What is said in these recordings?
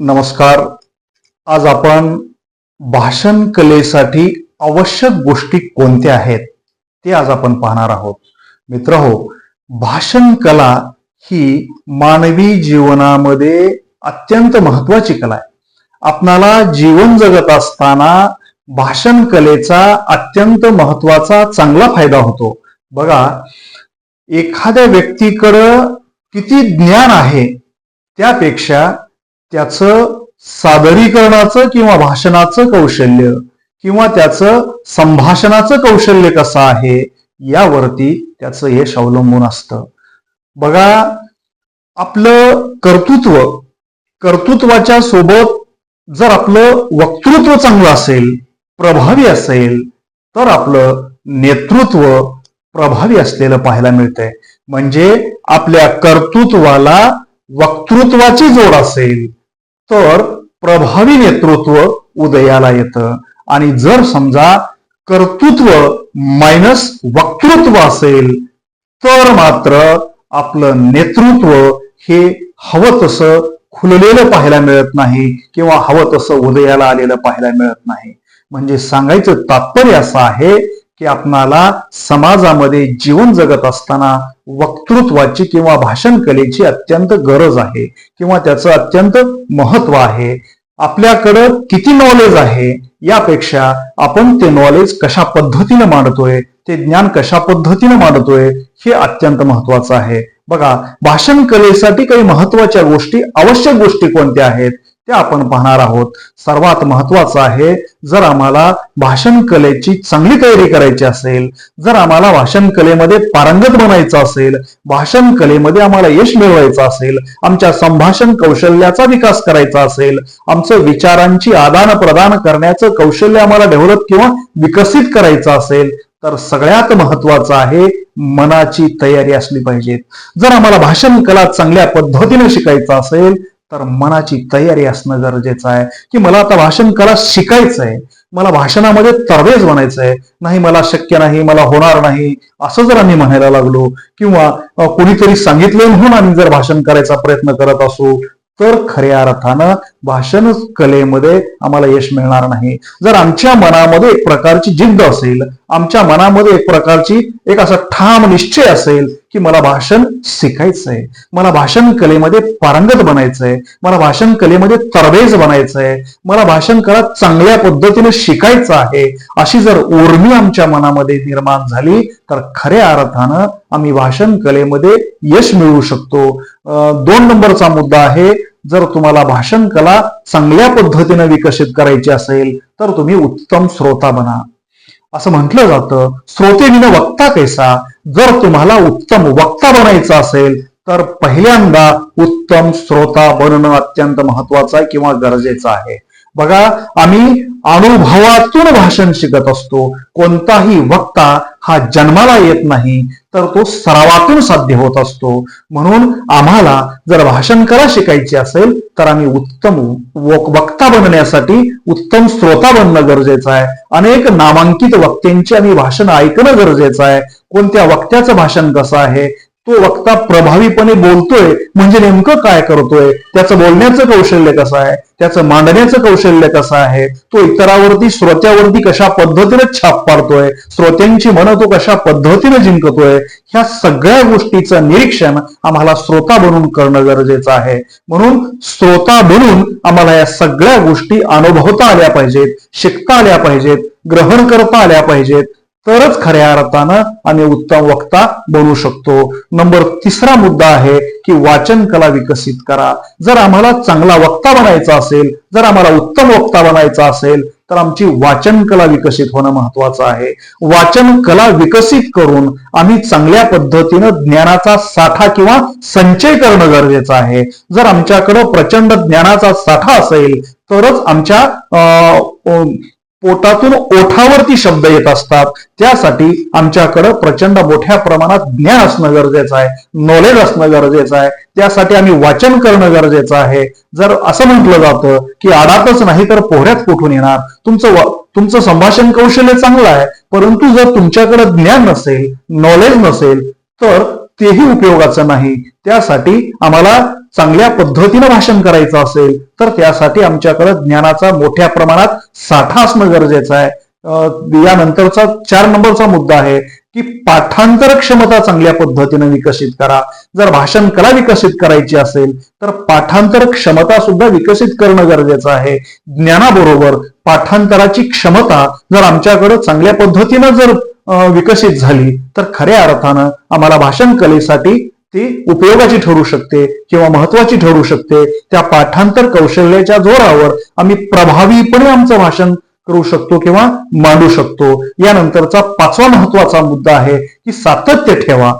नमस्कार. आज आपण भाषण कलेसाठी आवश्यक गोष्टी कोणत्या आहेत ते आज आपण पाहणार आहोत. मित्र हो भाषण कला ही मानवी जीवनामध्ये अत्यंत महत्वाची कला आहे. आपणाला जीवन जगत असताना भाषण कलेचा अत्यंत महत्त्वाचा चांगला फायदा होतो. बघा एखाद्या व्यक्तीकडं किती ज्ञान आहे त्यापेक्षा त्याचं सादरीकरणाचं किंवा भाषणाचं कौशल्य किंवा त्याचं संभाषणाचं कौशल्य कसं आहे यावरती त्याचं यश अवलंबून असतं. बघा आपलं कर्तृत्व कर्तृत्वाच्या सोबत जर आपलं वक्तृत्व चांगलं असेल प्रभावी असेल तर आपलं नेतृत्व प्रभावी असलेलं पाहायला मिळतंय. म्हणजे आपल्या कर्तृत्वाला वक्तृत्वाची जोड असेल तर प्रभावी नेतृत्व उदयाला येतं. आणि जर समजा कर्तृत्व मायनस वक्तृत्व असेल तर मात्र आपलं नेतृत्व हे हवं तसं खुललेलं पाहायला मिळत नाही किंवा हवं तसं उदयाला आलेलं पाहायला मिळत नाही. म्हणजे सांगायचं तात्पर्य असं आहे की आपणाला समाजामध्ये जीवन जगत असताना वक्तृत्वाची किंवा भाषण कलेची अत्यंत गरज आहे किंवा त्याचं अत्यंत महत्त्व आहे. आपल्याकडं किती नॉलेज आहे यापेक्षा आपण ते नॉलेज कशा पद्धतीने मांडतोय ते ज्ञान कशा पद्धतीने मांडतोय हे अत्यंत महत्वाचं आहे. बघा भाषण कलेसाठी काही महत्त्वाच्या गोष्टी आवश्यक गोष्टी कोणत्या आहेत? ते आपण पाहणार आहोत. सर्वात महत्वाचं आहे जर आम्हाला भाषण कलेची चांगली तयारी करायची असेल जर आम्हाला भाषण कलेमध्ये पारंगत बनायचं असेल भाषण कलेमध्ये आम्हाला यश मिळवायचं असेल आमच्या संभाषण कौशल्याचा विकास करायचा असेल आमचं विचारांची आदान प्रदान करण्याचं कौशल्य आम्हाला डेव्हलप किंवा विकसित करायचं असेल तर सगळ्यात महत्वाचं आहे मनाची तयारी असली पाहिजे जर आम्हाला भाषण कला चांगल्या पद्धतीने शिकायचं असेल तर मनाची तयारी असणं गरजेचं आहे. की मला आता भाषण कला शिकायचं आहे मला भाषणामध्ये तरबेज बनायचं आहे नाही मला शक्य नाही मला होणार नाही असं जर आम्ही म्हणायला लागलो किंवा कुणीतरी कोणीतरी सांगितलं म्हणून आम्ही जर भाषण करायचा प्रयत्न करत असू तर खऱ्या अर्थानं भाषण कलेमध्ये आम्हाला यश मिळणार नाही. जर आमच्या मनामध्ये एक प्रकारची जिद्द असेल आमच्या मनामध्ये एक प्रकारची एक असा ठाम निश्चय असेल की मला भाषण शिकायचंय. मला भाषण कलेमध्ये पारंगत बनायचंय. मला भाषण कलेमध्ये तरबेज बनायचंय. मला भाषण कला चांगल्या पद्धतीने शिकायचं आहे अशी जर उर्मी आमच्या मनामध्ये निर्माण झाली तर खऱ्या अर्थानं आम्ही भाषण कलेमध्ये यश मिळवू शकतो. दोन नंबरचा मुद्दा आहे जर तुम्हाला भाषण कला चांगल्या पद्धतीने विकसित करायची असेल तर तुम्ही उत्तम श्रोता बना. असं म्हटलं जातं. श्रोते विन वक्ता कैसा? जर तुम्हाला उत्तम वक्ता बनायचं असेल तर पहिल्यांदा उत्तम श्रोता बनणं अत्यंत महत्वाचं आहे किंवा गरजेचं आहे. बघा आम्ही अनुभवातून भाषण शिकत असतो. कोणताही वक्ता हा जन्माला येत नाही तर तो सरावातून साध्य होत असतो. म्हणून आम्हाला जर भाषण करा शिकायचे असेल तर आम्ही उत्तम वक- वक्ता बनण्यासाठी उत्तम श्रोता बनणं गरजेचं आहे. अनेक नामांकित वक्त्यांची आम्ही भाषण ऐकणं गरजेचं आहे. कोणत्या वक्त्याचं भाषण कसं आहे? तो वक्ता प्रभावीपणे बोलतोय म्हणजे नेमकं काय करतोय? त्याचं बोलण्याचं कौशल्य कसं आहे? त्याचं मांडण्याचं कौशल्य कसं आहे? तो इतरावरती श्रोत्यावरती कशा पद्धतीने छाप पाडतोय? श्रोत्यांची मनं तो कशा पद्धतीने जिंकतोय? ह्या सगळ्या गोष्टीचं निरीक्षण आम्हाला श्रोता बनून करणं गरजेचं आहे. म्हणून श्रोता बनून आम्हाला या सगळ्या गोष्टी अनुभवता आल्या पाहिजेत शिकता आल्या पाहिजेत ग्रहण करता आल्या पाहिजेत. तरच खऱ्या अर्थानं आम्ही उत्तम वक्ता बनू शकतो. नंबर तिसरा मुद्दा आहे की वाचन कला विकसित करा. जर आम्हाला चांगला वक्ता बनायचा असेल जर आम्हाला उत्तम वक्ता बनायचा असेल तर आमची वाचन कला विकसित होणं महत्वाचं आहे. वाचन कला विकसित करून आम्ही चांगल्या पद्धतीनं ज्ञानाचा साठा किंवा संचय करणं गरजेचं आहे. जर आमच्याकडं प्रचंड ज्ञानाचा साठा असेल तरच आमच्या अं, पोटातून ओठावरती शब्द येत असतात. त्यासाठी आमच्याकडं प्रचंड मोठ्या प्रमाणात ज्ञान असणं गरजेचं आहे. नॉलेज असणं गरजेचं आहे. त्यासाठी आम्ही वाचन करणं गरजेचं आहे. जर असं म्हटलं जातं की आडातच नाही तर पोहऱ्यात कुठून येणार? तुमचं तुमचं संभाषण कौशल्य चांगलं आहे. परंतु जर तुमच्याकडे ज्ञान नसेल नॉलेज नसेल तर तेही उपयोगाचं नाही. त्यासाठी आम्हाला चांगल्या पद्धतीनं भाषण करायचं असेल तर त्यासाठी आमच्याकडे ज्ञानाचा मोठ्या प्रमाणात साठा असणं गरजेचं आहे. यानंतरचा चार नंबरचा मुद्दा आहे की पाठांतर क्षमता चांगल्या पद्धतीने विकसित करा. जर भाषण कला विकसित करायची असेल तर पाठांतर क्षमता सुद्धा विकसित करणं गरजेचं आहे. ज्ञानाबरोबर पाठांतराची क्षमता जर आमच्याकडे चांगल्या पद्धतीनं जर विकसित झाली तर खऱ्या अर्थानं आम्हाला भाषण कलेसाठी ती उपयोगाची ठरू शकते किंवा महत्वाची ठरू शकते. त्या पाठांतर कौशल्याच्या जोरावर आम्ही प्रभावीपणे आमचं भाषण करू शकतो किंवा मांडू शकतो. यानंतरचा पाचवा महत्त्वाचा मुद्दा आहे की सातत्य ठेवा.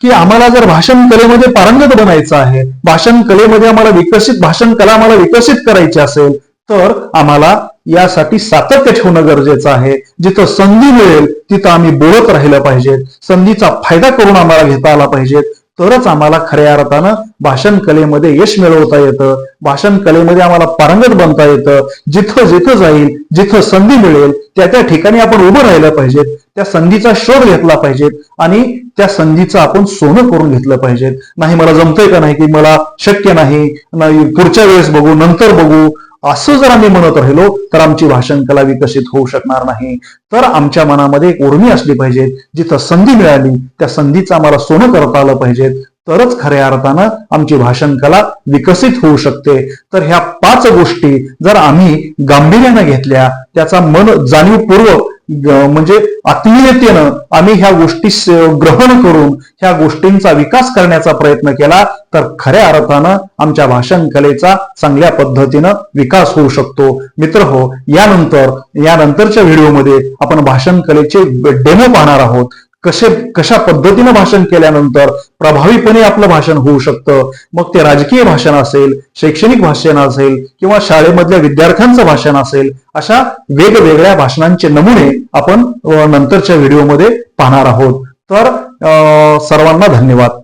की आम्हाला जर भाषण कलेमध्ये पारंगत बनायचं आहे भाषण कलेमध्ये आम्हाला विकसित भाषण कला आम्हाला विकसित करायची असेल तर आम्हाला यासाठी सातत्य ठेवणं गरजेचं आहे. जिथं संधी मिळेल तिथं आम्ही बोलत राहिलं पाहिजेत. संधीचा फायदा करून आम्हाला घेता आला पाहिजेत. तरच आम्हाला खऱ्या अर्थानं भाषण कलेमध्ये यश मिळवता येतं. भाषण कलेमध्ये आम्हाला पारंगत बनता येतं. जिथं जिथं जाईल जिथं संधी मिळेल त्या त्या ठिकाणी आपण उभं राहिलं पाहिजेत. त्या संधीचा शोध घेतला पाहिजेत आणि त्या संधीचं आपण सोनं करून घेतलं पाहिजेत. नाही मला जमतंय का नाही की मला शक्य नाही? नाही पुढच्या वेळेस बघू नंतर बघू. असं जर आम्ही म्हणत राहिलो तर आमची भाषण कला विकसित होऊ शकणार नाही. तर आमच्या मनामध्ये एक उर्मी असली पाहिजे जिथं संधी मिळाली त्या संधीचं आम्हाला सोनं करता आलं पाहिजे. तरच खऱ्या अर्थानं आमची भाषण कला विकसित होऊ शकते. तर ह्या पाच गोष्टी जर आम्ही गांभीर्यानं घेतल्या त्याचा मन जाणीवपूर्वक म्हणजे आत्मीयतेनं आम्ही ह्या गोष्टी ग्रहण करून ह्या गोष्टींचा विकास करण्याचा प्रयत्न केला तर खऱ्या अर्थानं आमच्या भाषण कलेचा चांगल्या पद्धतीनं विकास होऊ शकतो. मित्र हो यानंतर यानंतरच्या व्हिडिओमध्ये आपण भाषण कलेचे डेमो पाहणार आहोत. कसे कशा पद्धतीनं भाषण केल्यानंतर प्रभावीपणे आपलं भाषण होऊ शकतं? मग ते राजकीय भाषण असेल शैक्षणिक भाषण असेल किंवा शाळेमधल्या विद्यार्थ्यांचं भाषण असेल अशा वेगवेगळ्या भाषणांचे नमुने आपण नंतरच्या व्हिडिओमध्ये पाहणार आहोत. तर सर्वांना धन्यवाद.